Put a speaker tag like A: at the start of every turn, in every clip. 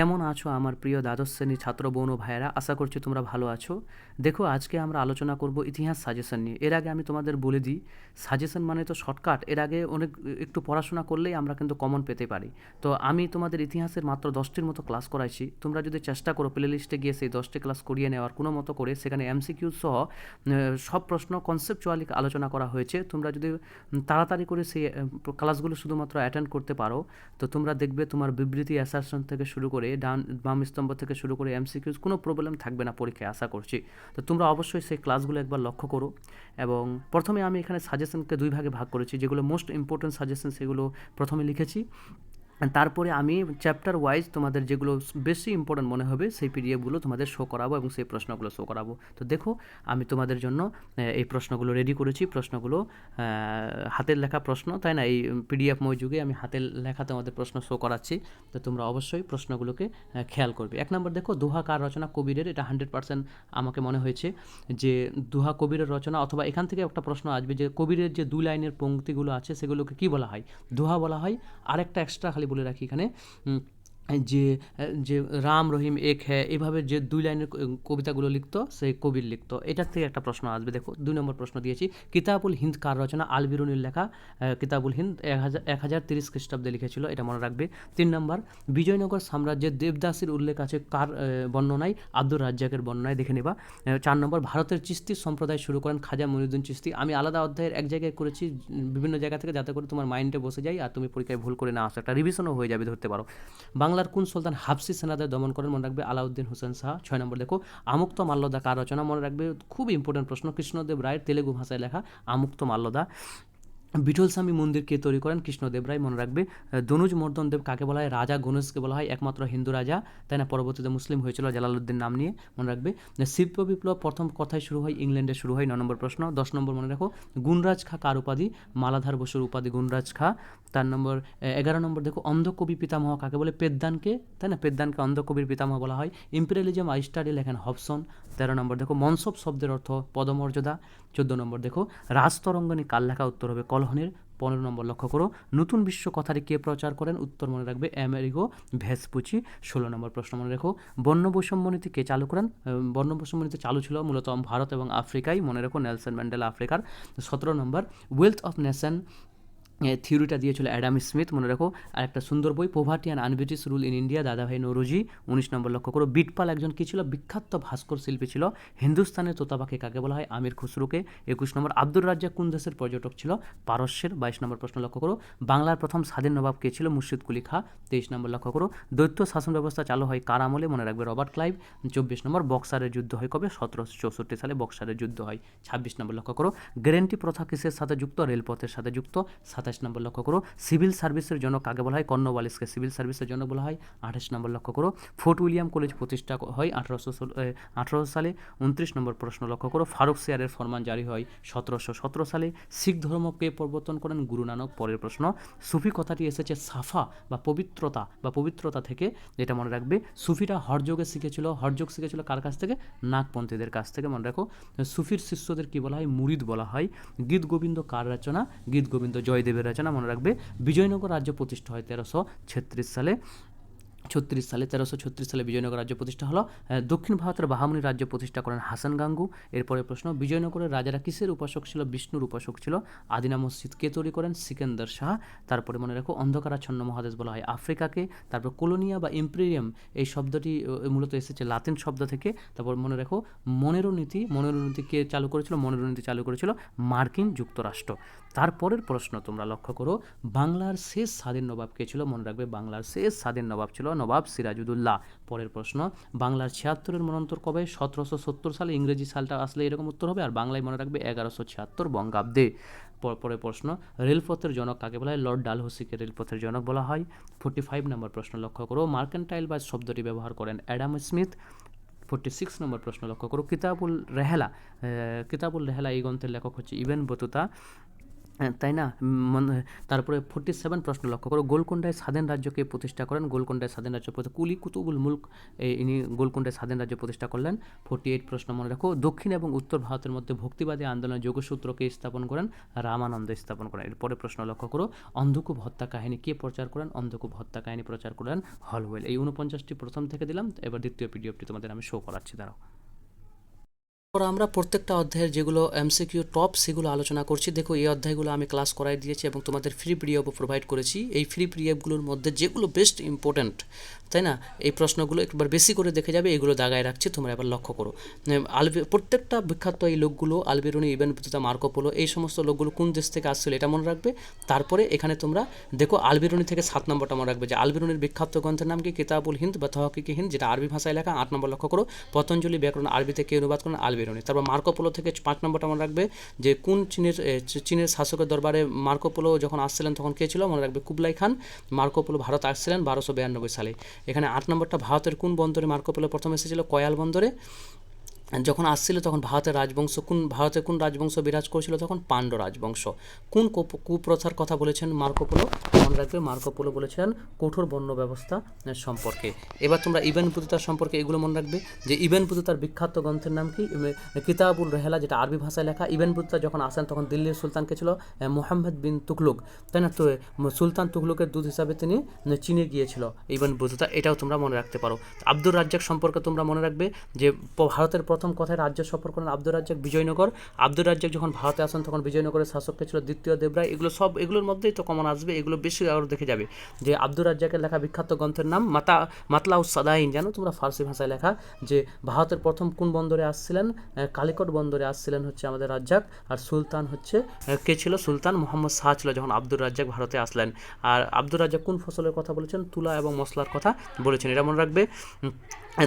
A: কেমন আছো আমার প্রিয় দ্বাদশ শ্রেণির ছাত্র বোন ও ভাইয়েরা? আশা করছি তোমরা ভালো আছো। দেখো, আজকে আমরা আলোচনা করব ইতিহাস সাজেশন নিয়ে। এর আগে আমি তোমাদের বলে দিই সাজেশন মানে তো শর্টকাট এর আগে অনেক, একটু পড়াশোনা করলেই আমরা কিন্তু কমন পেতে পারি। তো আমি তোমাদের ইতিহাসের মাত্র দশটির মতো ক্লাস করাইছি। তোমরা যদি চেষ্টা করো প্লে লিস্টে গিয়ে সেই দশটি ক্লাস করিয়ে নেওয়ার, কোনো মতো করে সেখানে এমসিকিউ সহ সব প্রশ্ন কনসেপচুয়ালি আলোচনা করা হয়েছে। তোমরা যদি তাড়াতাড়ি করে সেই ক্লাসগুলো শুধুমাত্র অ্যাটেন্ড করতে পারো, তো তোমরা দেখবে তোমার বিবৃতি অ্যাসারশন থেকে শুরু করে ডান, বাম স্তম্ভ থেকে শুরু করে এমসিকিউজ, কোনো প্রবলেম থাকবে না পরীক্ষায়, আশা করছি। তো তোমরা অবশ্যই সেই ক্লাসগুলো একবার লক্ষ্য করো এবং প্রথমে আমি এখানে সাজেশনকে দুই ভাগে ভাগ করেছি, যেগুলো মোস্ট ইম্পর্টেন্ট সাজেশন সেগুলো প্রথমে লিখেছি। তারপরে আমি চ্যাপ্টার ওয়াইজ তোমাদের যেগুলো বেশি ইম্পর্টেন্ট মনে হবে, সেই পিডিএফগুলো তোমাদের শো করাবো এবং সেই প্রশ্নগুলো শো করাবো। তো দেখো, আমি তোমাদের জন্য এই প্রশ্নগুলো রেডি করেছি। প্রশ্নগুলো হাতের লেখা প্রশ্ন, তাই না? এই পিডিএফময় যুগে আমি হাতের লেখা তোমাদের প্রশ্ন শো করাচ্ছি। তো তোমরা অবশ্যই প্রশ্নগুলোকে খেয়াল করবে। এক নম্বর দেখো, দোহা কার রচনা? কবিরের। এটা হান্ড্রেড পার্সেন্ট আমাকে মনে হয়েছে যে, দোহা কবিরের রচনা অথবা এখান থেকে একটা প্রশ্ন আসবে যে, কবিরের যে দু লাইনের পঙ্ক্তিগুলো আছে, সেগুলোকে কি বলা হয়? দোহা বলা হয় আরেকটা এক্সট্রা খালি বলে রাখি এখানে। যে যে রাম রহিম এক হ্যাঁ এভাবে যে দুই লাইনের কবিতাগুলো লিখতো সেই কবির লিখতো। এটার থেকে একটা প্রশ্ন আসবে। দেখো, দুই নম্বর প্রশ্ন দিয়েছি। কিতাবুল হিন্দ কার রচনা? আল বিরুনির লেখা কিতাবুল হিন্দ এক হাজার এক হাজার তিরিশ খ্রিস্টাব্দে লিখেছিল, এটা মনে রাখবে। তিন নম্বর, বিজয়নগর সাম্রাজ্যের দেবদাসীর উল্লেখ আছে কার বর্ণনায়? আব্দুর রাজ্জাকের বর্ণনায়, দেখে নেবা। চার নম্বর, ভারতের চিস্তি সম্প্রদায় শুরু করেন খাজা মনিউদ্দিন চিস্তি। আমি আলাদা অধ্যায়ের এক জায়গায় করেছি, বিভিন্ন জায়গা থেকে যাতে করে তোমার মাইন্ডে বসে যায় আর তুমি পরীক্ষায় ভুল করে না আসো। একটা রিভিশনও হয়ে যাবে, ধরতে পারো। বাংলার কোন সুলতান হাফসি সেনাদের দমন করেন মনে রাখবে আলাউদ্দিন হোসেন শাহ ছয় নম্বর দেখো, আমুক্ত মাল্যদা কার রচনা মনে রাখবে? খুব ইম্পর্টেন্ট প্রশ্ন, কৃষ্ণদেব রায়ের তেলেগু ভাষায় লেখা আমুক্ত মাল্যদা। বিঠল স্বামী মন্দির কে তৈরি করেন কৃষ্ণদেব রায়, মনে রাখবে। দনুজ মর্দন দেব কাকে বলা হয়? রাজা গণেশকে বলা হয় একমাত্র হিন্দু রাজা। তাই না? পরবর্তীতে মুসলিম হয়েছিল জালালউদ্দিন নাম নিয়ে, মনে রাখবে। শিল্প বিপ্লব প্রথম কথায় শুরু হয় ইংল্যান্ডে শুরু হয়, ন নম্বর প্রশ্ন। দশ নম্বর মনে রাখো, গুণরাজ খা কার উপাধি? মালাধার বসুর উপাধি গুণরাজ খা। তার নম্বর এগারো নম্বর দেখো, অন্ধকবি পিতামহ কাকে বলে? পেদ্দানকে। তাই না? পেদ্দানকে অন্ধকবির পিতামহ বলা হয়। ইম্পেরিয়ালিজম আইস্টাডি লেখেন হবসন। তেরো নম্বর দেখো, মনসব শব্দের অর্থ পদমর্যাদা। চোদ্দ নম্বর দেখো, রাজতরঙ্গনী কাল লেখা উত্তর হবে কলহনের, পনেরো নম্বর লক্ষ্য করো, নতুন বিশ্ব কথাটি কে প্রচার করেন? উত্তর মনে রাখবে অ্যামেরিগো ভেসপুচি। ষোলো নম্বর প্রশ্ন মনে রেখো বর্ণ বৈষম্য নীতি কে চালু করেন? বন্য বর্ণ বৈষম্য নীতি চালু ছিল মূলত ভারত এবং আফ্রিকায়, মনে রেখো নেলসন ম্যান্ডেল আফ্রিকার। সতেরো নম্বর ওয়েলথ অফ নেশন থিওরিটা দিয়েছিল অ্যাডাম স্মিথ, মনে রাখো। আর একটা সুন্দর বই poverty and un-British rule in India Dadabhai Naoroji, উনিশ নম্বর লক্ষ্য করো। বিটপাল একজন কী ছিল? বিখ্যাত ভাস্কর শিল্পী ছিল। হিন্দুস্তানের তোতাপাখি কাকে বলা হয়? আমির খুসরুকে। একুশ নম্বর, আব্দুর রাজ্জাক কোন দেশের পর্যটক ছিল? পারস্যের, বাইশ নম্বর প্রশ্ন লক্ষ্য করো। বাংলার প্রথম স্বাধীন নবাব কে ছিল? মুর্শিদ কুলি খা। তেইশ নম্বর লক্ষ্য করো। দৈত্য শাসন ব্যবস্থা চালু হয় কার আমলে? মনে রাখবে রবার্ট ক্লাইভ। চব্বিশ নম্বর, বক্সারের যুদ্ধ হয় কবে? সতেরোশো চৌষট্টি সালে বক্সারের যুদ্ধ হয়। ছাব্বিশ নম্বর লক্ষ্য করো। গ্যারেন্টি প্রথা কিসের সাথে যুক্ত? রেলপথের সাথে যুক্ত। সাতাশ নম্বর লক্ষ্য করো। সিভিল সার্ভিসের জন্য কাকে বলা হয়? কর্নওয়ালিসকে সিভিল সার্ভিসের জন্য বলা হয়। আঠাশ নম্বর লক্ষ্য করো। ফোর্ট উইলিয়াম কলেজ প্রতিষ্ঠা হয় আঠারোশো আঠারোশো সালে। উনত্রিশ নম্বর প্রশ্ন লক্ষ্য করো। ফারুক সিয়ারের ফরমান জারি হয় সতেরোশো সতেরো সালে। শিখ ধর্মকে প্রবর্তন করেন গুরু নানক, পরের প্রশ্ন। সুফি কথাটি এসেছে সাফা বা পবিত্রতা বা পবিত্রতা থেকে যেটা মনে রাখবে। সুফিরা হরযোগে শিখেছিল। হরযোগ শিখেছিল কার কাছ থেকে? নাগপন্থীদের কাছ থেকে, মনে রাখো। সুফির শিষ্যদের কি বলা হয়? মুরিদ বলা হয়। গীত গোবিন্দ কার রচনা? গীত গোবিন্দ জয়দেবের রচনা মনে রাখবে। বিজয়নগর রাজ্য প্রতিষ্ঠা হয় তেরোশো ছেত্রিশ সালে। ছত্রিশ সালে, তেরোশো ছত্রিশ সালে বিজয়নগর রাজ্য প্রতিষ্ঠা হলো। দক্ষিণ ভারতের বাহামনি রাজ্য প্রতিষ্ঠা করেন হাসান গাঙ্গু। এরপরে প্রশ্ন, বিজয়নগরের রাজারা কিসের উপাসক ছিল? বিষ্ণুর উপাসক ছিল আদিনা মসজিদ। কে তৈরি করেন? সিকেন্দার শাহ। তারপরে মনে রাখো, অন্ধকারাচ্ছন্ন মহাদেশ বলা হয় আফ্রিকাকে। তারপর কলোনিয়া বা ইম্পেরিয়াম, এই শব্দটি মূলত এসেছে লাতিন শব্দ থেকে। তারপর মনে রাখো মনেরো নীতি মনেরো নীতি কে চালু করেছিল? মনেরো নীতি চালু করেছিল মার্কিন যুক্তরাষ্ট্র। তারপরের প্রশ্ন তোমরা লক্ষ্য করো, বাংলার শেষ স্বাধীন নবাব কে ছিল? মনে রাখবে, বাংলার শেষ স্বাধীন নবাব ছিল নবাব সিরাজুদ্দৌল্লা পরের প্রশ্ন, বাংলার ছিয়াত্তরের মনন্তর কবে? সতেরোশো সত্তর সালে ইংরেজি সালটা আসলে এরকম উত্তর হবে? আর বাংলায় মনে রাখবে, এগারোশো ছিয়াত্তর বঙ্গাব্দে। পর- প্রশ্ন, রেলপথের জনক কাকে বলা হয়? লর্ড ডালহৌসিকে রেলপথের জনক বলা হয়। ফোর্টি ফাইভ নম্বর প্রশ্ন লক্ষ্য করো, মার্কেন্টাইল বা শব্দটি ব্যবহার করেন Adam Smith. Forty six number প্রশ্ন লক্ষ্য করো, কিতাবুল রেহেলা কিতাবুল রেহেলা এই গ্রন্থের লেখক হচ্ছে ইবেন বতুতা। তাই না? তারপরে ফোর্টি সেভেন প্রশ্ন লক্ষ্য করো। গোলকোন্ডায় স্বাধীন রাজ্যকে প্রতিষ্ঠা করেন। গোলকোন্ডায় স্বাধীন রাজ্য কুলি কুতুবুল মুল্ক ইনি গোলকোন্ডায় স্বাধীন রাজ্য প্রতিষ্ঠা করলেন। ফোর্টি এইট প্রশ্ন মনে রাখো। দক্ষিণ এবং উত্তর ভারতের মধ্যে ভক্তিবাদী আন্দোলনের যোগসূত্রকে স্থাপন করেন, রামানন্দ স্থাপন করেন। এরপরে প্রশ্ন লক্ষ্য করো, অন্ধকূপ হত্যা কাহিনী কে প্রচার করেন? অন্ধকূপ হত্যা কাহিনী প্রচার করেন হলওয়েল। এই উনপঞ্চাশটি প্রথম থেকে দিলাম। এবার দ্বিতীয় পিডিএফটি তোমাদের আমি শো করাচ্ছি। দাঁড়াও। পর আমরা প্রত্যেকটা অধ্যায়ের যেগুলো এমসিকিউ টপ সেগুলো আলোচনা করছি। দেখো, এই অধ্যায়গুলো আমি ক্লাস করাই দিয়েছি এবং তোমাদের ফ্রি পিডিএফও প্রোভাইড করেছি। এই ফ্রি পিডিএফগুলোর মধ্যে যেগুলো বেস্ট ইম্পর্ট্যান্ট তাই না? এই প্রশ্নগুলো একবার বেশি করে দেখে যাবে, এগুলো দাগায় রাখছি, তোমরা এবার লক্ষ্য করো। আলবে প্রত্যেকটা বিখ্যাত এই লোকগুলো, আলবেরুনি ইভেন পিতুতা মার্কো পোলো, এই সমস্ত লোকগুলো কোন দেশ থেকে আসছিল এটা মনে রাখবে? তারপরে এখানে তোমরা দেখো আলবেরুনি থেকে সাত নম্বরটা মনে রাখবে যে আলবেরুনির বিখ্যাত গ্রন্থের নাম কি? কিতাবুল হিন্দ বা তহকিকি হিন্দ, যেটা আরবি ভাষায় লেখা, আট নম্বর লক্ষ্য করো। পতঞ্জলি ব্যাকরণ আরবিতে কে অনুবাদ করেন? আলবেরুনি। তারপর মার্কো পোলো থেকে পাঁচ নম্বরটা মনে রাখবে যে কোন চীনের চীনের শাসকের দরবারে মার্কোপোলো যখন আসছিলেন, তখন কে ছিল? মনে রাখবে কুবলাই খান। মার্কোপোলো ভারত আসছিলেন বারোশো বিরানব্বই সালে। এখানে আট নম্বরটা ভারতের কোন বন্দরে মার্কোপোলো প্রথম এসেছিল? কয়াল বন্দরে। যখন আসছিল তখন ভারতের রাজবংশ, কোন ভারতের কোন রাজবংশ বিরাজ করেছিল তখন পাণ্ড রাজবংশ। কোন কুপ- কুপ্রথার কথা বলেছেন মার্কোপোলো মনে রাখবে মার্কোপোলো বলেছেন কঠোর বর্ণ ব্যবস্থা সম্পর্কে। এবার তোমরা ইবেন পুতুতার সম্পর্কে এগুলো মনে রাখবে যে ইবেন পুতুতার বিখ্যাত গ্রন্থের নাম কি? কিতাবুল রেহেলা যেটা আরবি ভাষায় লেখা। ইবেন পুতুতা যখন আসেন তখন দিল্লির সুলতানকে ছিল মোহাম্মদ বিন তুকলুক তাই না? তো সুলতান তুকলুকের দুধ হিসাবে তিনি চীনে গিয়েছিল ইবেন পুতুতা এটাও তোমরা মনে রাখতে পারো। আব্দুর রাজ্জাক সম্পর্কে তোমরা মনে রাখবে যে ভারতের কথায় রাজ্য সফর করেন আব্দুর রাজ্জাক বিজয়নগর। আব্দুর রাজ্জাক যখন ভারতে আসেন, তখন বিজয়নগরের শাসককে ছিল দ্বিতীয় দেবরায়। এগুলো সব, এগুলোর মধ্যেই তো কমন আসবে, এগুলো বেশি আরও দেখে যাবে। যে আব্দুর রাজ্জাকের লেখা বিখ্যাত গ্রন্থের নাম মাতা, মাতলাউ সাদাইন, জানো তোমরা ফার্সি ভাষায় লেখা? যে ভারতের প্রথম কোন বন্দরে আসছিলেন? কালিকট বন্দরে আসছিলেন হচ্ছে আমাদের রাজ্জাক। আর সুলতান হচ্ছে কে ছিল? সুলতান মোহাম্মদ শাহ ছিল যখন আব্দুর রাজ্জাক ভারতে আসলেন। আর আব্দুর রাজ্জাক কোন ফসলের কথা বলেছেন? তুলা এবং মশলার কথা বলেছেন। এটা মনে রাখবে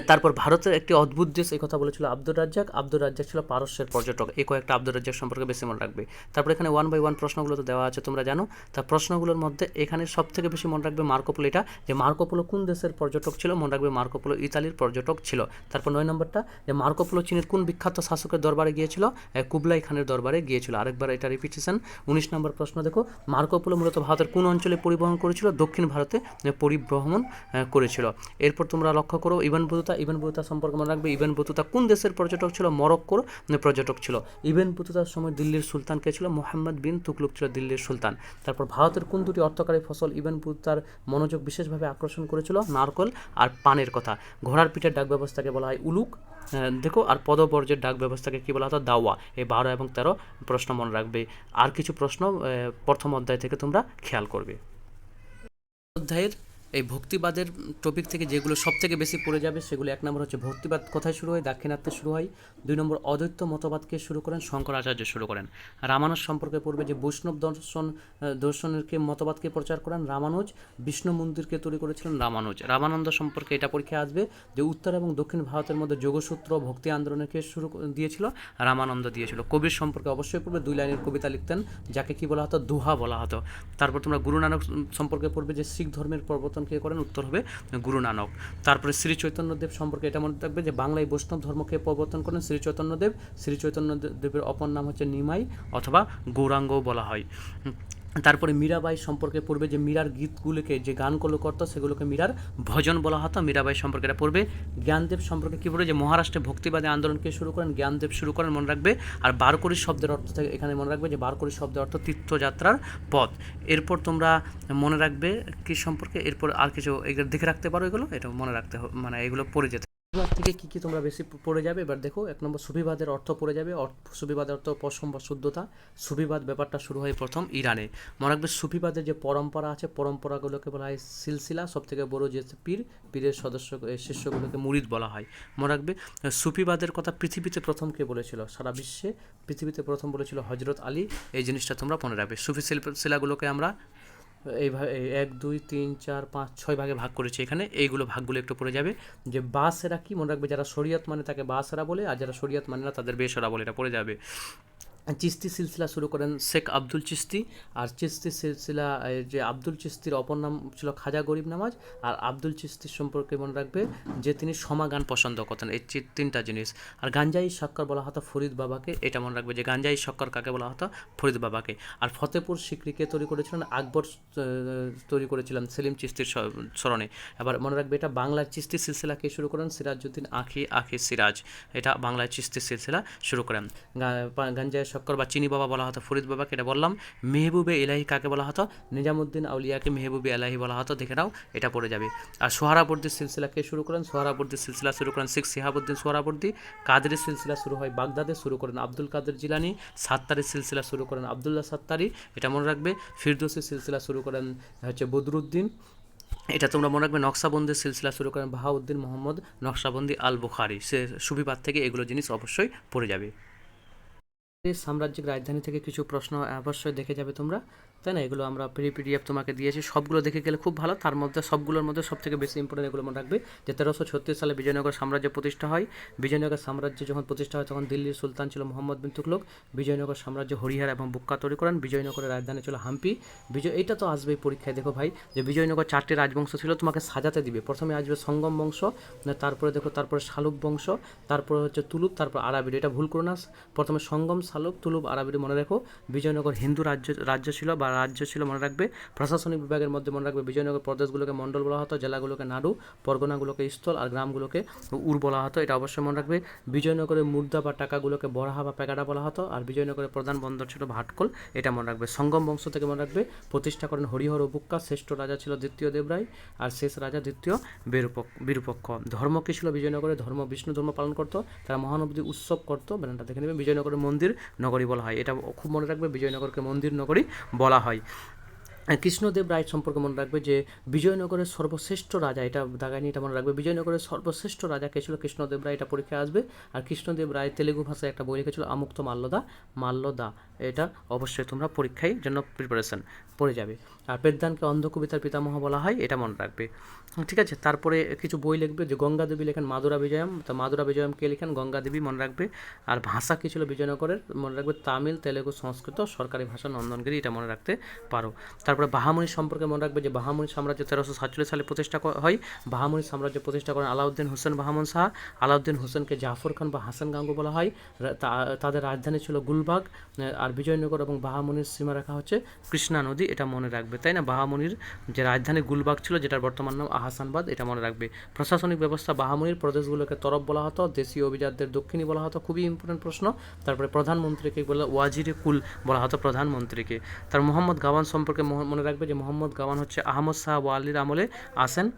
A: তারপর ভারতের একটি অদ্ভুত দেশ, এই কথা বলেছিল আব্দুর রাজ্জাক। আব্দুর রাজ্জাক ছিল পারস্যের পর্যটক। এই কয়েকটা আব্দুর রাজ্জাক সম্পর্কে বেশি মনে রাখবে। তারপর এখানে ওয়ান বাই ওয়ান প্রশ্নগুলো তো দেওয়া আছে, তোমরা জানো। তা প্রশ্নগুলোর মধ্যে এখানে সব থেকে বেশি মনে রাখবে মার্কোপোলো এটা, যে মার্কোপোলো কোন দেশের পর্যটক ছিল? মনে রাখবে মার্কোপোলো ইতালির পর্যটক ছিল। তারপর নয় নম্বরটা, যে মার্কোপোলো চীনের কোন বিখ্যাত শাসকের দরবারে গিয়েছিল? কুবলাই খানের দরবারে গিয়েছিল। আরেকবার এটা রিপিটেশন উনিশ নম্বর প্রশ্ন দেখো, মার্কোপোলো মূলত ভারতের কোন অঞ্চলে পরিবহন করেছিল? দক্ষিণ ভারতে পরিভ্রমণ করেছিল। এরপর তোমরা লক্ষ্য করো ইভেন বুতুতা, ইভেন বুতুতা সম্পর্কে মনে রাখবে, ইভেন বুতুতা কোন দেশের পর্যটক ছিল? মরক্কোর পর্যটক ছিল। ইভেন বুতুতার সময় দিল্লির সুলতান কে ছিল? মোহাম্মদ বিন তুকলুক ছিল দিল্লির সুলতান। তারপর ভারতের কোন দুটি অর্থকারী ফসল ইভেন বুতুতার মনোযোগ বিশেষভাবে আকর্ষণ করেছিল? নারকল আর পানের কথা। ঘোড়ার পিঠের ডাক ব্যবস্থাকে বলা হয় উলুক। দেখো, আর পদবর্জ্যের ডাক ব্যবস্থাকে কী বলা হতো? দাওয়া। এই বারো এবং তেরো প্রশ্ন মনে রাখবে। আর কিছু প্রশ্ন প্রথম অধ্যায় থেকে তোমরা খেয়াল করবে। অধ্যায়ের এই ভক্তিবাদের টপিক থেকে যেগুলো সব থেকে বেশি পড়ে যাবে সেগুলো এক নম্বর হচ্ছে ভক্তিবাদ কোথায় শুরু হয়? দাক্ষিণাত্যে শুরু হয়। দুই নম্বর অদ্বৈত মতবাদকে শুরু করেন শঙ্করাচার্য শুরু করেন। রামানুজ সম্পর্কে পড়বে যে বৈষ্ণব দর্শন আহ, দর্শনেরকে মতবাদকে প্রচার করেন রামানুজ। বিষ্ণু মন্দিরকে তৈরি করেছিলেন রামানুজ। রামানন্দ সম্পর্কে এটা পরীক্ষা আসবে যে উত্তর এবং দক্ষিণ ভারতের মধ্যে যোগসূত্র ভক্তি আন্দোলনকে শুরু দিয়েছিল রামানন্দ দিয়েছিল। কবির সম্পর্কে অবশ্যই পড়বে দুই লাইনের কবিতা লিখতেন যাকে কি বলা হতো? দুহা বলা হতো। তারপর তোমরা গুরু নানক সম্পর্কে পড়বে যে শিখ ধর্মের প্রবর্তন কে করেন, উত্তর হবে গুরু নানক। তারপরে শ্রী চৈতন্যদেব সম্পর্কে এটা মনে থাকবে যে বাংলায় বৈষ্ণব ধর্মকে প্রবর্তন করেন শ্রী চৈতন্যদেব। শ্রী চৈতন্যদেবের অপর নাম হচ্ছে নিমাই অথবা গৌরাঙ্গও বলা হয়। তারপরে মীরাবাই সম্পর্কে পড়বে যে মীরার গীতগুলোকে যে গানগুলো করতো, সেগুলোকে মীরার ভজন বলা হতো। মীরাবাই সম্পর্কে এটা পড়বে। জ্ঞানদেব সম্পর্কে কী পড়বে? যে মহারাষ্ট্রে ভক্তিবাদী আন্দোলনকে শুরু করেন? জ্ঞানদেব শুরু করেন মনে রাখবে। আর বারকরি শব্দের অর্থ থেকে এখানে মনে রাখবে যে বারকরি শব্দের অর্থ তীর্থযাত্রার পথ। এরপর তোমরা মনে রাখবে কী সম্পর্কে? এরপর আর কিছু এগুলো দেখে রাখতে পারো এগুলো। এটা মনে রাখতে মানে এগুলো পড়ে যেতে থেকে কি কি তোমরা বেশি পড়ে যাবে? এবার দেখো, এক নম্বর সুফিবাদের অর্থ পড়ে যাবে। সুফিবাদের অর্থ পশম বা শুদ্ধতা। সুফিবাদ ব্যাপারটা শুরু হয় প্রথম ইরানে। মনে রাখবে সুফিবাদের যে পরম্পরা আছে, পরম্পরাগুলোকে বলা হয় সিলসিলা। সব থেকে বড় যে পীর, পীরের সদস্য শিষ্যগুলোকে মুরিদ বলা হয়। মনে রাখবে সুফিবাদের কথা পৃথিবীতে প্রথম কে বলেছিল? সারা বিশ্বে পৃথিবীতে প্রথম বলেছিল হজরত আলী। এই জিনিসটা তোমরা মনে রাখবে। সুফি শিল্প- শিলাগুলোকে আমরা এইভাবে এই এক, দুই, তিন, চার, পাঁচ, ছয় ভাগে ভাগ করেছে এখানে। এইগুলো ভাগগুলো একটু পড়ে যাবে। যে বাসেরা কি মনে রাখবে? যারা শরিয়াত মানে তাকে বাসেরা বলে, আর যারা শরিয়াত মানে না, তাদের বেসরা বলে, এটা পড়ে যাবে। চিস্তি সিলসিলা শুরু করেন শেখ আব্দুল চিস্তি আর চিস্তি সিলসিলা যে আব্দুল চিস্তির অপর নাম ছিল খাজা গরিব নামাজ, আর আব্দুল চিস্তির সম্পর্কে মনে রাখবে যে তিনি সমাগান পছন্দ করতেন। এই তিনটা জিনিস। আর গাঞ্জাই শক্কর বলা হতো ফরিদ বাবাকে, এটা মনে রাখবে যে গাঞ্জাই শক্কর কাকে বলা হতো? ফরিদ বাবাকে। আর ফতেপুর সিকরিকে তৈরি করেছিলেন, আকবর তৈরি করেছিলেন সেলিম চিস্তির স্মরণে। এবার মনে রাখবে এটা বাংলার চিস্তি সিলসিলাকে শুরু করেন? সিরাজউদ্দিন আখি আখি সিরাজ। এটা বাংলার চিস্তি সিলসিলা শুরু করেন। গা- পা- গাঞ্জায় শক্কর বা চিনি বাবা বলা হতো, ফরিদ বাবাকে এটা বললাম। মেহবুবে এলাহি কাকে বলা হতো? নিজামুদ্দিন আউলিয়াকে মেহবুবে এলাহি বলা হতো। দেখে নাও, এটা পড়ে যাবে। আর সোহারাবর্দি সিলসিলাকে শুরু করেন? সোহারাবর্দি সিলসিলা শুরু করেন শেখ সিহাবুদ্দিন সোহারাবর্দি। কাদের সিলসিলা শুরু হয় বাগদাদে, শুরু করেন আব্দুল কাদের জিলানি। সাত্তারি সিলসিলা শুরু করেন আবদুল্লাহ সাত্তারি, এটা মনে রাখবে। ফিরদৌসি সিলসিলা শুরু করেন হচ্ছে বদরুদ্দিন। এটা তোমরা মনে রাখবে, নকশাবন্দির সিলসিলা শুরু করেন বাহাউদ্দিন মোহাম্মদ, নকশাবন্দি আল বুখারি। সে সুবিবাদ থেকে এগুলো জিনিস অবশ্যই পড়ে যাবে। সাম্রাজ্যিক রাজধানী থেকে কিছু প্রশ্ন অবশ্যই দেখে যাবে তোমরা। তাই না? এগুলো আমরা প্রি পিডিএফ তোমাকে দিয়েছি। সবগুলো দেখে গেলে খুব ভালো। তার মধ্যে সবগুলোর মধ্যে সব থেকে বেশি ইম্পর্টেন্ট এগুলো মনে রাখবে যে তেরোশো ছত্রিশ সালে বিজয়নগর সাম্রাজ্য প্রতিষ্ঠা হয়। বিজয়নগর সাম্রাজ্য যখন প্রতিষ্ঠা হয়, তখন দিল্লির সুলতান ছিল মোহাম্মদ বিন তুগলক বিজয়নগর সাম্রাজ্য হরিহার এবং বুক্কা তৈরি করেন। বিজয়নগরের রাজধানী ছিল হাম্পি। বিজয় এটা তো আসবেই পরীক্ষায়। দেখো ভাই, যে বিজয়নগর চারটি রাজবংশ ছিল, তোমাকে সাজাতে দিবে। প্রথমে আসবে সঙ্গম বংশ তারপরে দেখো, তারপরে শালুক বংশ, তারপরে হচ্ছে তুলুপ তারপর আরাবিড। এটা ভুল করো না। প্রথমে সঙ্গম শালুক, তুলুপ আরাবিড মনে রেখো। বিজয়নগর হিন্দু রাজ্য রাজ্য ছিল বা রাজ্য ছিল মনে রাখবে। প্রশাসনিক বিভাগের মধ্যে মনে রাখবে বিজয়নগর প্রদেশগুলোকে মণ্ডল বলা হতো, জেলাগুলোকে নাড়ু, পরগনাগুলোকে স্থল আর গ্রামগুলোকে উর বলা হতো। এটা অবশ্যই মনে রাখবে বিজয়নগরের মুদ্রা বা টাকাগুলোকে বরাহা বা প্যাকাটা বলা হতো আর বিজয়নগরের প্রধান বন্দর ছিল ভাটকল, এটা মনে রাখবে। সঙ্গম বংশ থেকে মনে রাখবে প্রতিষ্ঠা করেন হরিহর ও বুক্কা, শ্রেষ্ঠ রাজা ছিল দ্বিতীয় দেবরায় আর শেষ রাজা দ্বিতীয় বিরূপক, বিরূপক্ষ। ধর্ম কী ছিল? বিজয়নগরে ধর্ম, বিষ্ণু ধর্ম পালন করতো, তারা মহানবী উৎসব করতো, ব্যানারটা দেখে নেবে। বিজয়নগরের মন্দির নগরী বলা হয়। এটা খুব মনে রাখবে বিজয়নগরকে মন্দির নগরী বলা হয়। কৃষ্ণদেব রায় সম্পর্কে মনে রাখবে যে, বিজয়নগরের সর্বশ্রেষ্ঠ রাজা, এটা দাগায়নি এটা মনে রাখবে, বিজয়নগরের সর্বশ্রেষ্ঠ রাজা কে ছিল কৃষ্ণদেব রায়, এটা পরীক্ষায় আসবে। আর কৃষ্ণদেব রায় তেলেগু ভাষায় একটা বই লিখেছিল, আমুক্ত মাল্যদা মাল্যদা। এটা অবশ্যই তোমরা পরীক্ষায় জন্য প্রিপারেশন পড়ে যাবে। আর বেদানকে অন্ধ কবিতার পিতামহ বলা হয়, এটা মনে রাখবে। ঠিক আছে? তারপরে কিছু বই লিখবে যে গঙ্গা দেবী লেখেন মাদুরা বিজয়ম। তা মাদুরা বিজয়ম কে লেখেন? গঙ্গা দেবী মনে রাখবে। আর ভাষা কী ছিল বিজয়নগরের? মনে রাখবে তামিল, তেলেগু, সংস্কৃত, সরকারি ভাষা, নন্দনগিরি, এটা মনে রাখতে পারো। তারপরে বাহামনি সম্পর্কে মনে রাখবে যে বাহামনি সাম্রাজ্য তেরোশো সাতচল্লিশ সালে প্রতিষ্ঠা হয়। বাহামনি সাম্রাজ্য প্রতিষ্ঠা করেন আলাউদ্দিন হোসেন বাহামন শাহ আলাউদ্দিন হোসেনকে জাফর খান বা হাসান গাঙ্গু বলা হয়। তাদের রাজধানী ছিল গুলবাগ। আর বিজয়নগর এবং বাহামনির সীমারেখা হচ্ছে কৃষ্ণা নদী, এটা মনে রাখবে। তাই না? বাহামনির যে রাজধানী গুলবাগ ছিল, যেটার বর্তমান নাম আহাসানবাদ, এটা মনে রাখবে। প্রশাসনিক ব্যবস্থা বাহামনির প্রদেশগুলোকে তরফ বলা হতো, দেশীয় অভিজাতদের দক্ষিণী বলা হতো, খুবই ইম্পর্টেন্ট প্রশ্ন। তারপরে প্রধানমন্ত্রীকে বলা, ওয়াজিরে কুল বলা হতো প্রধানমন্ত্রীকে। তার মোহাম্মদ গাওয়ান সম্পর্কে মনে রাখবে যে, মোহাম্মদ গাওয়ান হচ্ছে আহমদ শাহ ওয়ালির আমলে আসেন।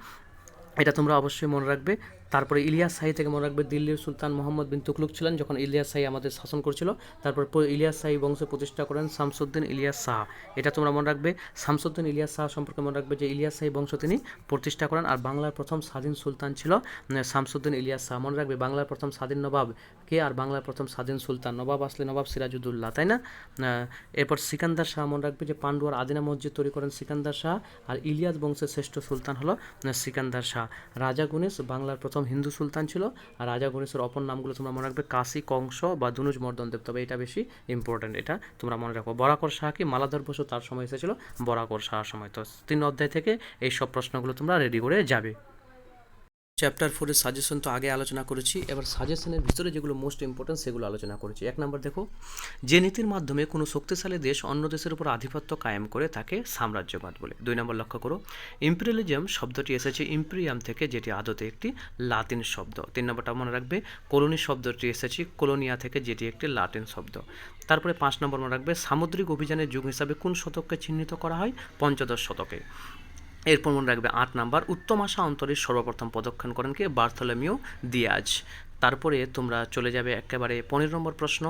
A: এটা তোমরা অবশ্যই মনে রাখবে। তারপরে ইলিয়াস শাহী থেকে মনে রাখবে দিল্লির সুলতান মোহাম্মদ বিন তুকলুক ছিলেন, যখন ইলিয়াস শাহী আমাদের শাসন করছিল। তারপর ইলিয়াস শাহী বংশ প্রতিষ্ঠা করেন শামসুদ্দিন ইলিয়াস শাহ। এটা তোমরা মনে রাখবে, শামসুদ্দিন ইলিয়াস শাহ সম্পর্কে মনে রাখবে যে ইলিয়াস শাহী বংশ তিনি প্রতিষ্ঠা করেন আর বাংলার প্রথম স্বাধীন সুলতান ছিল শামসুদ্দিন ইলিয়াস শাহ। মনে রাখবে বাংলার প্রথম স্বাধীন নবাব কে আর বাংলার প্রথম স্বাধীন সুলতান? নবাব আসলে নবাব সিরাজুদ্দৌল্লা তাই না? এরপর সিকান্দার শাহ মনে রাখবে যে পান্ডুয়ার আদিনা মসজিদ তৈরি করেন সিকান্দার শাহ আর ইলিয়াস বংশের শ্রেষ্ঠ সুলতান হলো সিকান্দার শাহ। রাজা গণেশ বাংলার প্রথম হিন্দু সুলতান ছিল, আর রাজা গণেশের অপর নামগুলো তোমরা মনে রাখবে কাশী, কংস বা দুনুজ মর্দনদেব তবে এটা বেশি ইম্পর্টেন্ট এটা তোমরা মনে রাখো। বরাকর শাহ কি মালাধর বসু তার সময় এসেছিল? বরাকর শাহ সময়। তো তিন অধ্যায় থেকে এই সব প্রশ্নগুলো তোমরা রেডি করে যাবে। চ্যাপ্টার ফোরের সাজেশন তো আগে আলোচনা করেছি। এবার সাজেশনের ভিতরে যেগুলো মোস্ট ইম্পর্টেন্ট সেগুলো আলোচনা করেছি। এক নম্বর দেখো, যে নীতির মাধ্যমে কোনো শক্তিশালী দেশ অন্য দেশের উপর আধিপত্য কায়েম করে তাকে সাম্রাজ্যবাদ বলে। দুই নম্বর লক্ষ্য করো ইম্পেরিয়ালিজম শব্দটি এসেছে ইম্পেরিয়াম থেকে, যেটি আদতে একটি লাতিন শব্দ। তিন নম্বরটা মনে রাখবে কলোনি শব্দটি এসেছে কলোনিয়া থেকে, যেটি একটি লাতিন শব্দ। তারপরে পাঁচ নম্বর মনে রাখবে, সামুদ্রিক অভিযানের যুগ হিসাবে কোন শতককে চিহ্নিত করা হয়? পঞ্চদশ শতকে। এরপর মনে রাখবে আট নাম্বার। উত্তম আশা অন্তরের সর্বপ্রথম পদক্ষেপ করেন কে? বার্থলোমিও দিয়াজ। তারপরে তোমরা চলে যাবে একেবারে পনেরো নম্বর প্রশ্ন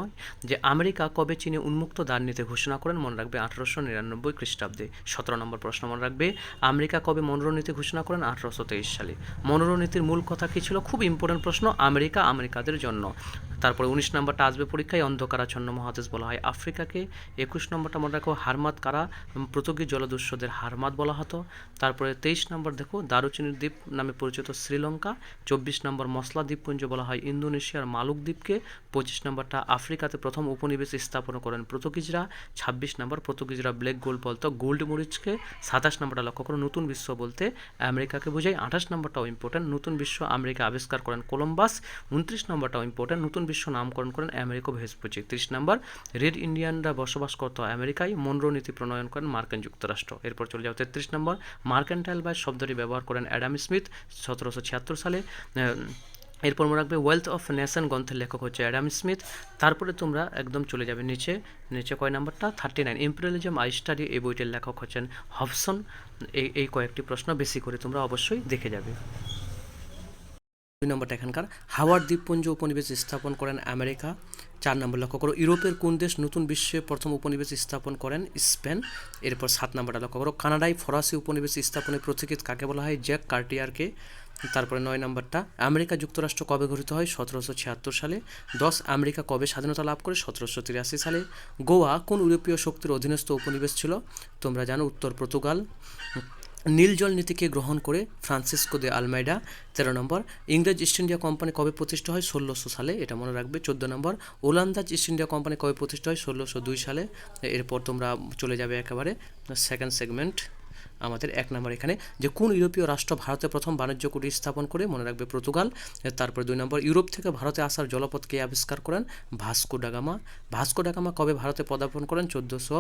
A: যে আমেরিকা কবে চীনে উন্মুক্ত দ্বার নিতে ঘোষণা করেন মনে রাখবে আঠারোশো নিরানব্বই খ্রিস্টাব্দে। সতেরো নম্বর প্রশ্ন মনে রাখবে, আমেরিকা কবে মনোরনীতি ঘোষণা করেন আঠারোশো তেইশ সালে? মনোরনীতির মূল কথা কী ছিল? খুব ইম্পর্টেন্ট প্রশ্ন, আমেরিকা আমেরিকাদের জন্য। তারপরে উনিশ নম্বরটা আসবে পরীক্ষায়, অন্ধকারাচ্ছন্ন মহাদেশ বলা হয় আফ্রিকাকে। একুশ নম্বরটা মনে রাখো হারমাত কারা? পর্তুগিজ জলদস্যুদের হারমাত বলা হতো। তারপরে তেইশ নম্বর দেখো, দারুচিনির দ্বীপ নামে পরিচিত শ্রীলঙ্কা। চব্বিশ নম্বর মশলা দ্বীপপুঞ্জ বলা হয় ইন্দোনেশিয়ার মালুক দ্বীপকে পঁচিশ নম্বরটা আফ্রিকাতে প্রথম উপনিবেশ স্থাপন করেন পর্তুগিজরা, ছাব্বিশ নম্বর পর্তুগিজরা ব্ল্যাক গোল্ড বলতো গোল্ড মরিচকে সাতাশ নম্বরটা লক্ষ্য করো নতুন বিশ্ব বলতে আমেরিকাকে বোঝায়, আঠাশ নম্বরটাও ইম্পর্টেন্ট নতুন বিশ্ব আমেরিকা আবিষ্কার করেন কলম্বাস, উনত্রিশ নম্বরটাও ইম্পর্টেন্ট নতুন বিশ্ব নামকরণ করেন আমেরিকা ভেসপুচি তিরিশ নম্বর রেড ইন্ডিয়ানরা বসবাস করতো আমেরিকায়, মনরো নীতি প্রণয়ন করেন মার্কিন যুক্তরাষ্ট্র, এরপর চলে যাও তেত্রিশ নম্বর, মার্কেন্টাইল বাই শব্দটি ব্যবহার করেন অ্যাডাম স্মিথ, সতেরোশো ছিয়াত্তর সালে এরপর মনে রাখবে ওয়েলথ অফ নেশন গ্রন্থের লেখক হচ্ছে অ্যাডাম স্মিথ তারপরে তোমরা একদম চলে যাবে নিচে। নিচে কয় নাম্বারটা? Thirty nine imperialism a study এই বইটির লেখক হচ্ছেন হবসন এই এই কয়েকটি প্রশ্ন বেশি করে তোমরা অবশ্যই দেখে যাবে। দুই নম্বরটা এখানকার। হাওয়ার দ্বীপপুঞ্জ উপনিবেশ স্থাপন করেন আমেরিকা। চার নম্বর লক্ষ্য করো। ইউরোপের কোন দেশ নতুন বিশ্বে প্রথম উপনিবেশ স্থাপন করেন? স্পেন। এরপর সাত নম্বরটা লক্ষ্য করো। কানাডায় ফরাসি উপনিবেশ স্থাপনের প্রতীকিত কাকে বলা হয়? জ্যাক কার্টিয়ারকে। তারপরে নয় নম্বরটা, আমেরিকা যুক্তরাষ্ট্র কবে গঠিত হয়? সতেরোশো ছিয়াত্তর সালে। দশ, আমেরিকা কবে স্বাধীনতা লাভ করে? সতেরোশো তিরাশি সালে। গোয়া, কোন ইউরোপীয় শক্তির অধীনস্থ উপনিবেশ ছিল? তোমরা জানো উত্তর পর্তুগাল। নীল জল নীতিকে গ্রহণ করে ফ্রান্সিসকো দে আলমাইডা, তেরো নম্বর। ইংরেজ ইস্ট ইন্ডিয়া কোম্পানি কবে প্রতিষ্ঠা হয়? ষোলোশো সালে, এটা মনে রাখবে, চোদ্দ নম্বর। ওলান্দাজ ইস্ট ইন্ডিয়া কোম্পানি কবে প্রতিষ্ঠা হয়? ষোলোশো দুই সালে। এরপর তোমরা চলে যাবে একেবারে সেকেন্ড সেগমেন্ট আমাদের এক নম্বর এখানে, যে কোন ইউরোপীয় রাষ্ট্র ভারতে প্রথম বাণিজ্য কুটির স্থাপন করে, মনে রাখবে পর্তুগাল, তারপরে দুই নম্বর ইউরোপ থেকে ভারতে আসার জলপথকে আবিষ্কার করেন ভাস্কো ডাগামা ভাস্কো ডাগামা কবে ভারতে পদার্পণ করেন? চোদ্দোশো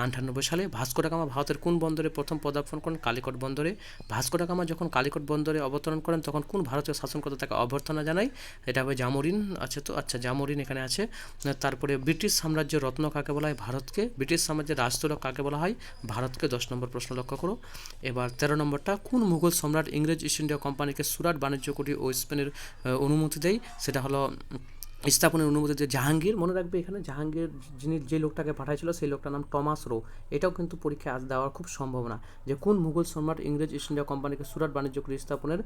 A: আটানব্বই সালে। ভাস্কো ডাগামা ভারতের কোন বন্দরে প্রথম পদার্পণ করেন? কালিকট বন্দরে। ভাস্কো ডাগামা যখন কালিকট বন্দরে অবতরণ করেন, তখন কোন ভারতীয় শাসনকর্তা তাকে অভ্যর্থনা জানায়? এটা হবে জামরিন, আছে তো? আচ্ছা জামরিন এখানে আছে। তারপরে ব্রিটিশ সাম্রাজ্যের রত্ন কাকে বলা হয় ভারতকে? ব্রিটিশ সাম্রাজ্যের রাজতুলক কাকে বলা হয়? ভারতকে। দশ নম্বর প্রশ্ন লক্ষ্য করো। এবার তেরো নম্বরটা, কোন মুঘল সম্রাট ইংরেজ ইস্ট ইন্ডিয়া কোম্পানিকে সুরাট বাণিজ্য কুটি ও স্পেনের অনুমতি দেয়? সেটা হলো স্থাপনের অনুমতি দিয়ে জাহাঙ্গীর, মনে রাখবে এখানে জাহাঙ্গীর যিনি যে লোকটাকে পাঠাইছিল সেই লোকটার নাম টমাস রো। এটাও কিন্তু পরীক্ষায় আজ দেওয়ার খুব সম্ভাবনা যে কোন মুঘল সম্রাট ইংরেজ ইস্ট ইন্ডিয়া কোম্পানিকে সুরাট বাণিজ্য করে স্থাপনের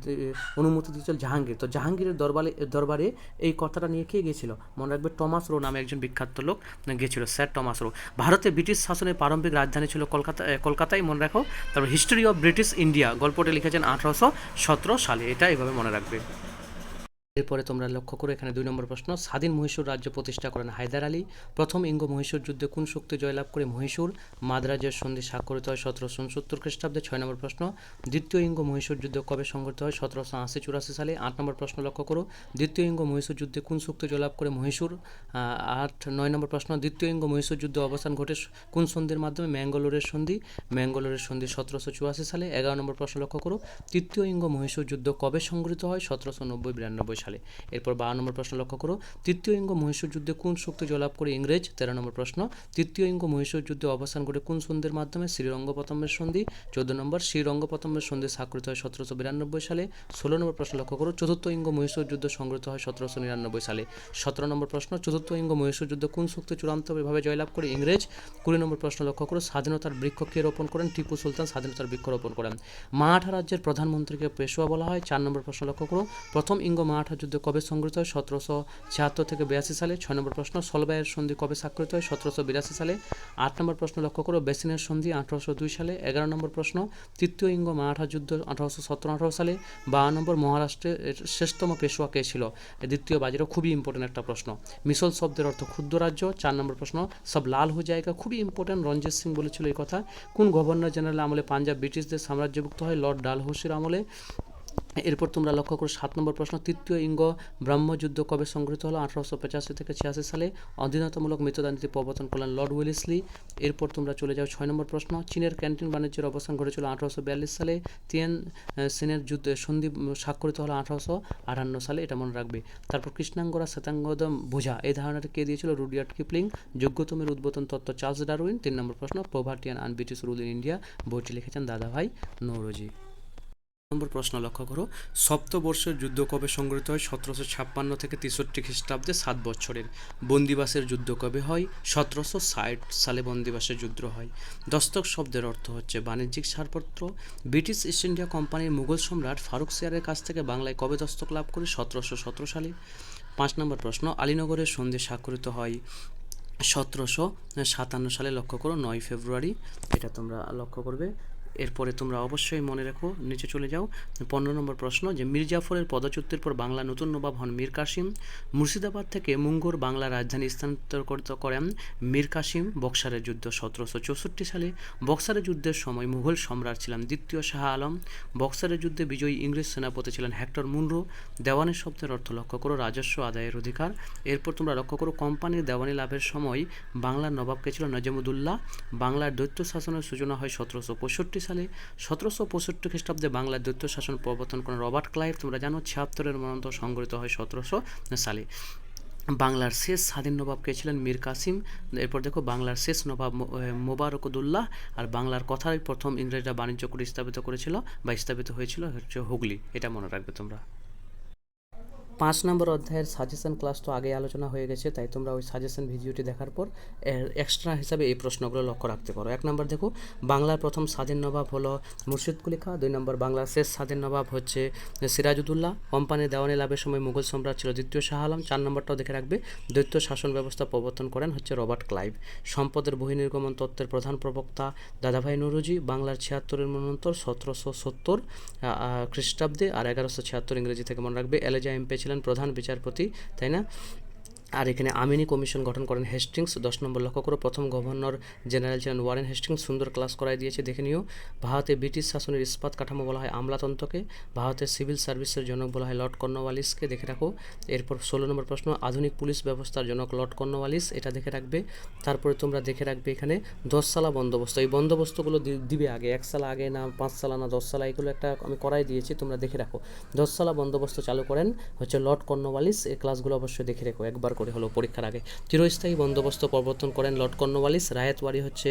A: যে- অনুমতি দিয়েছিল জাহাঙ্গীর। তো জাহাঙ্গীরের দরবারে দরবারে এই কথাটা নিয়ে কে গিয়েছিল মনে রাখবে টমাস রো নামে একজন বিখ্যাত লোক গিয়েছিল স্যার টমাস রো। ভারতে ব্রিটিশ শাসনের প্রারম্ভিক রাজধানী ছিল কলকাতা কলকাতায়, মনে রাখো। তারপর হিস্ট্রি অফ ব্রিটিশ ইন্ডিয়া, গল্পটি লিখেছেন আঠারোশো সতেরো সালে। এটা এভাবে মনে রাখবে। এরপরে তোমরা লক্ষ্য করো, এখানে দুই নম্বর প্রশ্ন, স্বাধীন মহীশূর রাজ্য প্রতিষ্ঠা করেন হায়দার আলী। প্রথম ইঙ্গ মহীশূর যুদ্ধে কোন শক্তি জয়লাভ করে মহীশূর? মাদ্রাজের সন্ধি স্বাক্ষরিত হয় সতেরোশো উনসত্তর খ্রিস্টাব্দে, ছয় নম্বর প্রশ্ন, দ্বিতীয় ইঙ্গ মহীশূর যুদ্ধ কবে সংঘটিত হয়? সতেরোশো আশি চুরাশি সালে, আট নম্বর প্রশ্ন লক্ষ্য করো, দ্বিতীয় ইঙ্গ মহীশূর যুদ্ধে কোন শক্তি জয়লাভ করে মহীশূর? আট, নয় নম্বর প্রশ্ন, দ্বিতীয় ইঙ্গ মহীশূর যুদ্ধ অবসান ঘটে কোন সন্ধির মাধ্যমে? ম্যাঙ্গালোরের সন্ধি। ম্যাঙ্গালোরের সন্ধি সতেরোশো চুরাশি সালে, এগারো নম্বর প্রশ্ন লক্ষ্য করো, তৃতীয় ইঙ্গ মহীশূর যুদ্ধ কবে সংঘটিত হয়? সতেরোশো নব্বই, বিরানব্বই সালে। এরপর বারো নম্বর প্রশ্ন লক্ষ্য করো, তৃতীয় ইঙ্গ মহীশূর যুদ্ধে কোন শক্তি জয়লাভ করে ইংরেজ? তেরো নম্বর প্রশ্ন, তৃতীয় ইঙ্গ মহীশূর যুদ্ধে অবসান ঘটে কোন সন্ধির মাধ্যমে? শ্রীরঙ্গপতমের সন্ধি। চোদ্দ নম্বর শ্রীরঙ্গপতমের সন্ধি স্বাক্ষরিত হয় সতেরোশো বিরানব্বই সালে। ষোলো নম্বর প্রশ্ন লক্ষ্য করো, চতুর্থ ইঙ্গ মহীশূর যুদ্ধ সংঘটিত হয় সতেরোশো নিরানব্বই সালে। সতেরো নম্বর প্রশ্ন, চতুর্থ ইঙ্গ মহীশূর যুদ্ধ কোন শক্তি চূড়ান্তভাবে জয়লাভ করে ইংরেজ? কুড়ি নম্বর প্রশ্ন লক্ষ্য করো, স্বাধীনতার বৃক্ষ কে রোপণ করেন? টিপু সুলতান স্বাধীনতার বৃক্ষ রোপণ করেন। মারাঠা রাজ্যের প্রধানমন্ত্রীকে পেশোয়া বলা হয়। চার নম্বর প্রশ্ন লক্ষ্য করো, প্রথম ইঙ্গ মারাঠা যুদ্ধ কবে সংঘটিত হয়? সতেরোশো ছিয়াত্তর থেকে বিরাশি সালে। ছয় নম্বর প্রশ্ন, সলবাইয়ের সন্ধি কবে স্বাক্ষরিত হয়? সতেরোশো বিরাশি সালে। আট নম্বর প্রশ্ন, লক্ষ্য করো, বেসিনের সন্ধি আঠারোশো দুই সালে। এগারো নম্বর প্রশ্ন, তৃতীয় ইঙ্গ মারাঠা যুদ্ধ আঠারোশো সতেরো আঠারো সালে। বারো নম্বর, মহারাষ্ট্রের শ্রেষ্ঠতম পেশোয়া কে ছিল? দ্বিতীয় বাজিরও খুবই ইম্পর্টেন্ট একটা প্রশ্ন। মিশল শব্দের অর্থ ক্ষুদ্র রাজ্য। চার নম্বর প্রশ্ন, সব লাল হয়ে জায়গা। খুবই ইম্পর্টেন্ট রঞ্জিত সিং বলেছিল এই কথা। কোন গভর্নর জেনারেল আমলে পাঞ্জাব ব্রিটিশদের সাম্রাজ্যভুক্ত হয়? লর্ড ডালহৌসির আমলে। এরপর তোমরা লক্ষ্য করো, সাত নম্বর প্রশ্ন, তৃতীয় ইঙ্গ ব্রহ্মযুদ্ধ কবে সংঘটিত হলো? আঠারোশো পঁচাশি থেকে ছিয়াশি সালে অধীনতামূলক মৃত্যুদান নীতি প্রবর্তন করলেন লর্ড উইলিসলি এরপর তোমরা চলে যাও, ছয় নম্বর প্রশ্ন, চীনের ক্যান্টিন বাণিজ্যের অবসান ঘটেছিল আঠারোশো বিয়াল্লিশ সালে। তিয়েন সেনের যুদ্ধ, সন্ধি স্বাক্ষরিত হলো আঠারোশো আটান্ন সালে, এটা মনে রাখবে। তারপর কৃষ্ণাঙ্গরা, শ্বেতাঙ্গদম বোঝা এই ধারণাটা কে দিয়েছিল? Rudyard Kipling. যোগ্যতমের উদ্বোধন তত্ত্ব, চার্লস ডারউইন। তিন নম্বর প্রশ্ন poverty and British rule in India Dadabhai লিখেছেন দাদাভাই নৌরজি। নম্বর প্রশ্ন লক্ষ্য করো। সপ্তবর্ষের যুদ্ধ কবে সংগঠিত হয়? সতেরোশো ছাপ্পান্ন থেকে তেষট্টি খ্রিস্টাব্দে সাত বছরের। বন্দিবাসের যুদ্ধ কবে হয়? সতেরোশো ষাট সালে বন্দিবাসের যুদ্ধ হয়। দস্তক শব্দের অর্থ হচ্ছে বাণিজ্যিক ছাড়পত্র। ব্রিটিশ ইস্ট ইন্ডিয়া কোম্পানির মুঘল সম্রাট ফারুক সিয়ারের কাছ থেকে বাংলায় কবে দস্তক লাভ করে? সতেরোশো সতেরো সালে। পাঁচ নম্বর প্রশ্ন আলীনগরের সন্ধি স্বাক্ষরিত হয় সতেরোশো সাতান্ন সালে। লক্ষ্য করো, নয় ফেব্রুয়ারি। এটা তোমরা লক্ষ্য করবে। এরপরে তোমরা অবশ্যই মনে রেখো, নিচে চলে যাও। পনেরো নম্বর প্রশ্ন, যে মীর জাফরের পদচ্যুতির পর বাংলা নতুন নবাব হন মীর কাসিম। মুর্শিদাবাদ থেকে মুঙ্গোর বাংলা রাজধানী স্থানান্তরিত করেন মীর কাসিম, বক্সারের যুদ্ধ সতেরোশো চৌষট্টি সালে। বক্সারের যুদ্ধের সময় মুঘল সম্রাট ছিলেন দ্বিতীয় শাহ আলম। বক্সারের যুদ্ধে বিজয়ী ইংরেজ সেনাপতি ছিলেন হেক্টর মুনরো। দেওয়ানের শব্দের অর্থ লক্ষ্য করো, রাজস্ব আদায়ের অধিকার। এরপর তোমরা লক্ষ্য করো কোম্পানির দেওয়ানি লাভের সময় বাংলার নবাবকে ছিল নজমুদুল্লাহ। বাংলার দৈত্য শাসনের সূচনা হয় সতেরোশো পঁয়ষট্টি সালে সতেরোশো পঁয়ষট্টি খ্রিস্টাব্দে বাংলার দৈত্য শাসন প্রবর্তন করেন রবার্ট ক্লাইভ। তোমরা জানো ছিয়াত্তরের মনন্ত সংগঠিত হয় সতেরোশো সালে। বাংলার শেষ স্বাধীন নবাব কে ছিলেন? মীর কাসিম। এরপর দেখো বাংলার শেষ নবাব মোবারকদুল্লাহ আর বাংলার কথাই প্রথম ইংরেজরা বাণিজ্য করে স্থাপিত করেছিল বা স্থাপিত হয়েছিল হচ্ছে হুগলি। এটা মনে রাখবে তোমরা। পাঁচ নম্বর অধ্যায়ের সাজেশন ক্লাস তো আগে আলোচনা হয়ে গেছে, তাই তোমরা ওই সাজেশন ভিডিওটি দেখার পর এক্সট্রা হিসাবে এই প্রশ্নগুলো লক্ষ্য রাখতে পারো। এক নম্বর দেখো, বাংলার প্রথম স্বাধীন নবাব হলো মুর্শিদ কুলি খাঁ, দুই নম্বর বাংলার শেষ স্বাধীন নবাব হচ্ছে সিরাজুদ্দৌলা কোম্পানির দেওয়ানি লাভের সময় মুঘল সম্রাট ছিল দ্বিতীয় শাহ আলম, চার নম্বরটাও দেখে রাখবে দৈত্য শাসন ব্যবস্থা প্রবর্তন করেন হচ্ছে রবার্ট ক্লাইভ। সম্পদের বহির্নির্গমন তত্ত্বের প্রধান প্রবক্তা দাদাভাই নুরুজি, বাংলার ছিয়াত্তরের মনন্তর সতেরোশো সত্তর খ্রিস্টাব্দে, আর এগারোশো ছিয়াত্তর ইংরেজি থেকে মনে রাখবে, এলেজা এমপে ছিলেন প্রধান বিচারপতি তাই না? আর এখানে আমিনি কমিশন গঠন করেন হেস্টিংস। দশ নম্বর লক্ষ্য করো প্রথম গভর্নর জেনারেল ছিলেন ওয়ারেন হেস্টিংস। সুন্দর ক্লাস করাই দিয়েছে, দেখে নিও। ভারতে ব্রিটিশ শাসনের ইস্পাত কাঠামো বলা হয় আমলাতন্ত্রকে। ভারতের সিভিল সার্ভিসের জনক বলা হয় লর্ড কর্নওয়ালিসকে। দেখে রাখো। এরপর ষোলো নম্বর প্রশ্ন, আধুনিক পুলিশ ব্যবস্থার জনক লর্ড কর্নওয়ালিস, এটা দেখে রাখবে। তারপরে তোমরা দেখে রাখবে এখানে দশ সালা বন্দোবস্ত। এই বন্দোবস্তগুলো দিবে আগে, এক সাল আগে না পাঁচ সালা না দশ সালা, এগুলো একটা আমি করাই দিয়েছি, তোমরা দেখে রাখো। দশ সালা বন্দোবস্ত চালু করেন হচ্ছে লর্ড কর্নওয়ালিস। এই ক্লাসগুলো অবশ্যই দেখে রেখো, একবার করে হলো পরীক্ষার আগে। চিরস্থায়ী বন্দোবস্ত প্রবর্তন করেন লর্ড কর্নওয়ালিস। রায়তওয়ারি হচ্ছে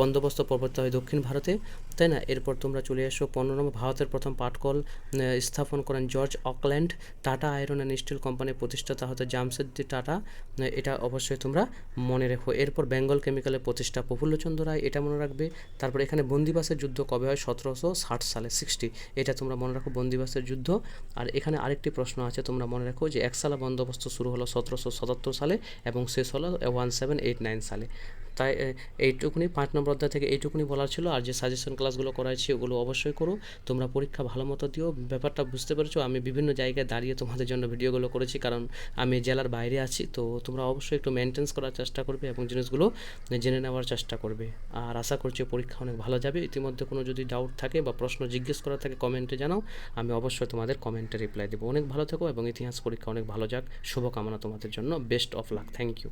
A: বন্দোবস্ত প্রবর্তিত হয় দক্ষিণ ভারতে। তাই না? এরপর তোমরা চলে এসো পনেরো নম্বর, ভারতের প্রথম পাটকল স্থাপন করেন George Auckland. Tata iron and steel কোম্পানির প্রতিষ্ঠাতা হতে জামশেদজি টাটা। এটা অবশ্যই তোমরা মনে রেখো। এরপর বেঙ্গল কেমিক্যালের প্রতিষ্ঠা প্রফুল্লচন্দ্র রায়, এটা মনে রাখবে। তারপর এখানে বন্দিবাসের যুদ্ধ কবে হয়? সতেরোশো ষাট সালে সিক্সটি এটা তোমরা মনে রাখো বন্দিবাসের যুদ্ধ। আর এখানে আরেকটি প্রশ্ন আছে, তোমরা মনে রাখো যে, একসালা বন্দোবস্ত শুরু হলো সতেরোশো সাতাত্তর সালে এবং শেষ হলো ওয়ান সেভেন এইট নাইন সালে। তাই এইটুকুনি পাঁচ নম্বর অধ্যায় থেকে এইটুকুনি বলার ছিল। আর যে সাজেশন ক্লাসগুলো করাইছি, ওগুলো অবশ্যই করো। তোমরা পরীক্ষা ভালো মতো দিও। ব্যাপারটা বুঝতে পেরেছ? আমি বিভিন্ন জায়গায় দাঁড়িয়ে তোমাদের জন্য ভিডিওগুলো করেছি, কারণ আমি জেলার বাইরে আছি। তো তোমরা অবশ্যই একটু মেনটেন্স করার চেষ্টা করবে এবং জিনিসগুলো জেনে নেওয়ার চেষ্টা করবে। আর আশা করছি পরীক্ষা অনেক ভালো যাবে। ইতিমধ্যে কোনো যদি ডাউট থাকে বা প্রশ্ন জিজ্ঞেস করার থাকে কমেন্টে জানাও। আমি অবশ্যই তোমাদের কমেন্টে রিপ্লাই দেবো। অনেক ভালো থেকো এবং ইতিহাস পরীক্ষা অনেক ভালো যাক। শুভকামনা তোমাদের জন্য। Best of luck thank you